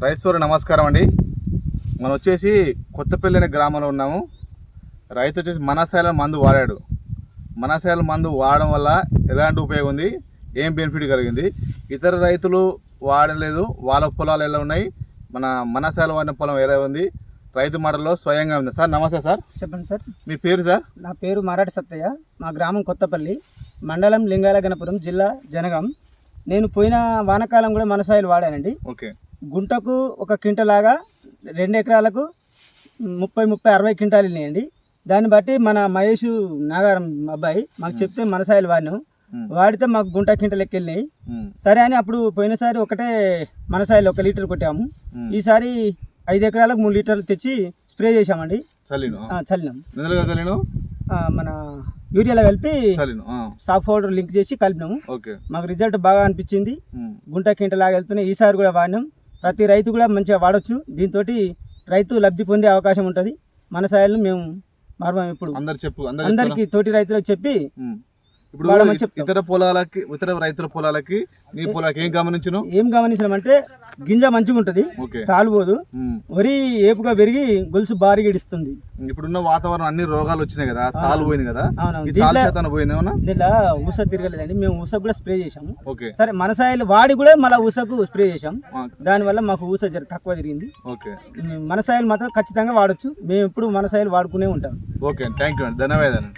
రైతు సోదరు నమస్కారం అండి. మనం వచ్చేసి కొత్తపల్లి అనే గ్రామంలో ఉన్నాము. రైతు వచ్చేసి మనసాయల మందు వాడాడు. మనసాయల మందు వాడడం వల్ల ఎలాంటి ఉపయోగం ఉంది? ఏం బెనిఫిట్ కలిగింది? ఇతర రైతులు వాడలేదు వాళ్ళ పొలాలు ఎలా ఉన్నాయి? మన మనసాయల వాడిన పొలం ఎలా ఉంది? రైతు మాటల్లో స్వయంగా ఉంది. సార్ నమస్తే సార్. చెప్పండి సార్. మీ పేరు సార్? నా పేరు మరాఠి సత్తయ్య. మా గ్రామం కొత్తపల్లి మండలం లింగాల గణపురం జిల్లా జనగాం. నేను పోయిన వానకాలం కూడా మనసాయిలు వాడానండి. ఓకే. గుంటకు ఒక క్వింటలాగా రెండు ఎకరాలకు ముప్పై ముప్పై అరవై క్వింటాలు వెళ్ళినాయండి. దాన్ని బట్టి మన మహేష్ నాగారం అబ్బాయి మాకు చెప్తే మనసాయిలు వాడినాం. వాడితే మాకు గుంట క్వింటల్ వెళ్ళినాయి. ఉమ్, సరే అని అప్పుడు పోయినసారి ఒకటే మనసాయిలు ఒక లీటర్ కొట్టాము. ఈసారి ఐదు ఎకరాలకు మూడు లీటర్లు తెచ్చి స్ప్రే చేసామండి చల్లిను? మన యూరియాలో కలిపి సాఫ్ పౌడర్ లింక్ చేసి కలిపినాము. ఓకే. మాకు రిజల్ట్ బాగా అనిపించింది. గుంట కింటలాగా వెళ్తున్నాయి. ఈసారి కూడా వాడినాం. ప్రతి రైతు కూడా మంచిగా వాడచ్చు. దీంతో రైతు లబ్ధి పొందే అవకాశం ఉంటుంది. మన సాయాలను మేము మరవం ఇప్పుడు అందరు చెప్పు అందరు అందరికి తోటి రైతులకు చెప్పి. ఇప్పుడు. ఇతర పొలాలకి ఇతర రైతుల పొలాలకి నీ పొలాలకి ఏం గమనించను ఏం గమనించినామంటే గింజ మంచిగా ఉంటుంది ఉమ్. వరి ఏపుగా పెరిగి గొలుసు భారీగా ఇడుస్తుంది ఇప్పుడున్న వాతావరణం అన్ని రోగాలు వచ్చినాయి కదా తాలు పోయింది కదా. శాతం పోయింది దీంట్లో ఊస తిరగలేదండి మేము ఊస కూడా స్ప్రే చేసాము సరే మన సాయిలు వాడి కూడా మళ్ళీ ఊసకు స్ప్రే చేసాం దానివల్ల మాకు ఊస తక్కువ తిరిగింది. ఓకే. మన సాయిలు మాత్రం ఖచ్చితంగా వాడచ్చు. మేము ఎప్పుడు మన సాయిలు వాడుకునే ఉంటాం. ఓకే థ్యాంక్ యూ అండి. ధన్యవాదాలు